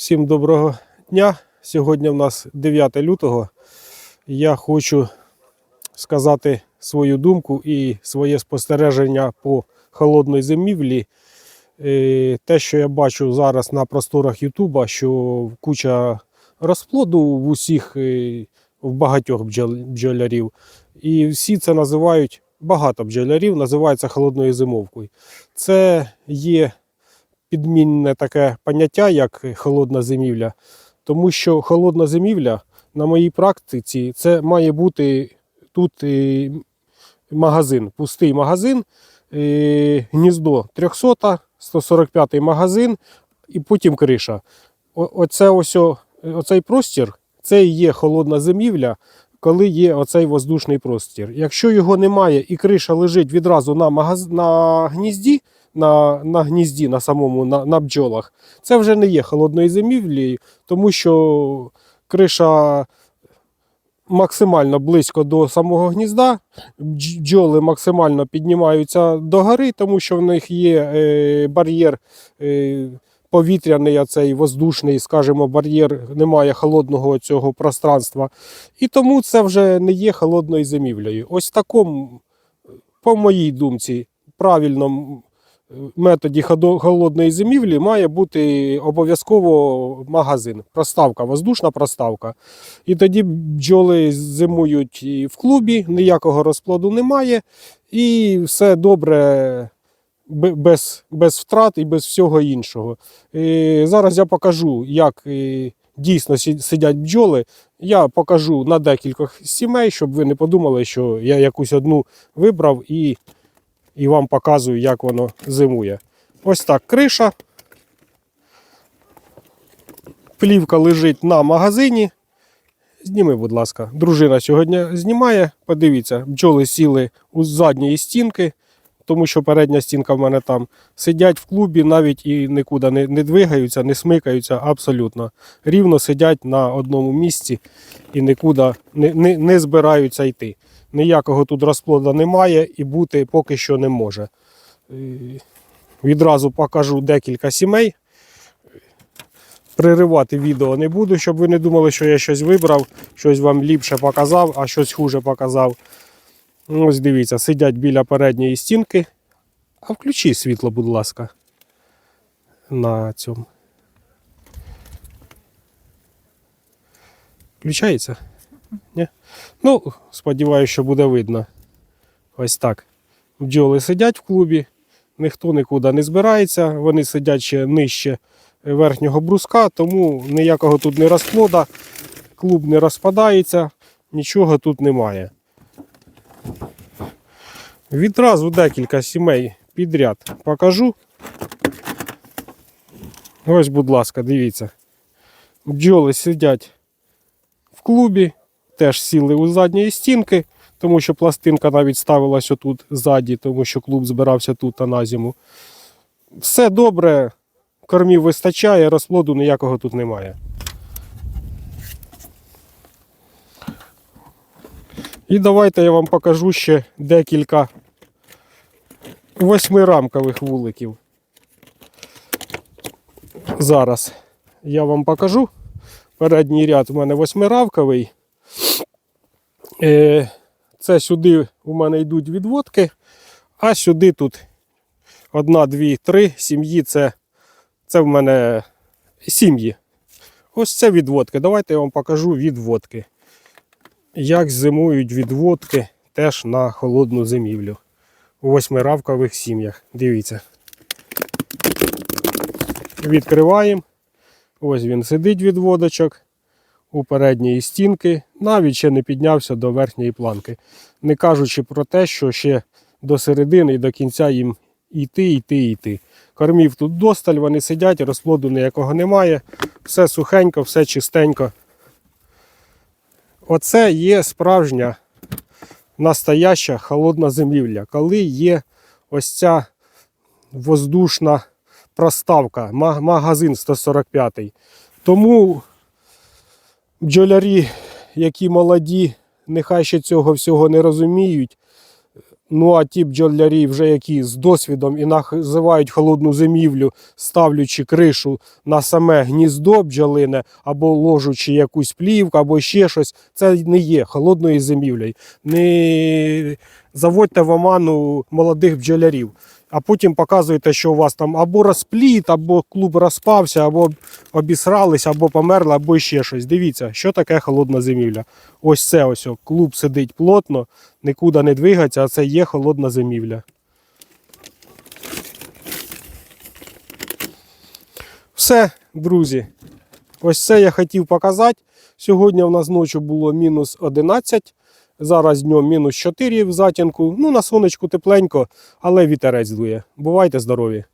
Всім доброго дня. Сьогодні в нас 9 лютого. Я хочу сказати свою думку і своє спостереження по холодної зимівлі. Е, Те, що я бачу зараз на просторах Ютуба, що куча розплоду в усіх, е, в багатьох бджол- бджолярів. І всі це називають, багато бджолярів називається холодною зимовкою. Це є підмінне таке поняття, як холодна зимівля, тому що холодна зимівля на моїй практиці це має бути тут магазин, пустий магазин, гніздо 300, 145 магазин і потім криша. Оце ось, оцей простір це і є холодна зимівля, коли є оцей воздушний простір. Якщо його немає і криша лежить відразу на, магаз... на гнізді, на, на гнізді, на самому на, на бджолах, це вже не є холодною зимівлею, тому що криша максимально близько до самого гнізда, бджоли максимально піднімаються до гори, тому що в них є е, бар'єр. Е, Повітряний, оцей воздушний, скажімо, бар'єр, немає холодного цього пространства. І тому це вже не є холодною зимівлею. Ось в такому, по моїй думці, правильному методі холодної зимівлі має бути обов'язково магазин, проставка, воздушна проставка. І тоді бджоли зимують і в клубі, ніякого розплоду немає, і все добре. Без, без втрат і без всього іншого. Е, зараз я покажу, як дійсно сидять бджоли. Я покажу на декількох сімей, щоб ви не подумали, що я якусь одну вибрав і, і вам показую, як воно зимує. Ось так криша. Плівка лежить на магазині. Зніми, будь ласка. Дружина сьогодні знімає. Подивіться, бджоли сіли у задньої стінки, тому що передня стінка в мене там. Сидять в клубі, навіть і нікуди не, не двигаються, не смикаються абсолютно. Рівно сидять на одному місці і нікуди не, не, не збираються йти. Ніякого тут розплоду немає і бути поки що не може. Відразу покажу декілька сімей. Приривати відео не буду, щоб ви не думали, що я щось вибрав, щось вам ліпше показав, а щось хуже показав. Ну, Ось дивіться, сидять біля передньої стінки. А включи світло, будь ласка. На цьому. Включається? Ні? Ну, сподіваюся, що буде видно. Ось так. Бджоли сидять в клубі, ніхто нікуди не збирається, вони сидять ще нижче верхнього бруска, тому ніякого тут не розплода, клуб не розпадається, нічого тут немає. Відразу декілька сімей підряд покажу. Ось, будь ласка, дивіться. Бджоли сидять в клубі, теж сіли у задньої стінки, тому що пластинка навіть ставилася тут ззаді, тому що клуб збирався тут а на зиму. Все добре, кормів вистачає, розплоду ніякого тут немає. І давайте я вам покажу ще декілька восьмирамкових вуликів. Зараз я вам покажу. Передній ряд у мене восьмирамковий. Е, Це сюди у мене йдуть відводки, а сюди тут одна, дві, три сім'ї це, це в мене сім'ї. Ось це відводки. Давайте я вам покажу відводки. Як зимують відводки теж на холодну зимівлю у восьмиравкових сім'ях. Дивіться. Відкриваємо. Ось він сидить відводочок у передньої стінки, навіть ще не піднявся до верхньої планки. Не кажучи про те, що ще до середини і до кінця їм йти, йти, йти. Кормів тут досталь, вони сидять, розплоду ніякого немає. Все сухенько, все чистенько. Оце є справжня настояща холодна зимівля, коли є ось ця воздушна проставка, магазин 145. Тому бджолярі, які молоді, нехай ще цього всього не розуміють, Ну а ті бджолярі, вже які з досвідом і називають холодну зимівлю, ставлячи кришу на саме гніздо бджолине, або ложучи якусь плівку, або ще щось, це не є холодною зимівлею. Не заводьте в оману молодих бджолярів. А потім показуєте, що у вас там або розпліт, або клуб розпався, або обісрались, або померли, або ще щось. Дивіться, що таке холодна зимівля. Ось це ось клуб сидить плотно, нікуди не двигається, а це є холодна зимівля. Все, друзі. Ось це я хотів показати. Сьогодні у нас ночі було мінус 11, зараз днем мінус 4 в затінку. Ну, на сонечку тепленько, але вітерець дує. Бувайте здорові!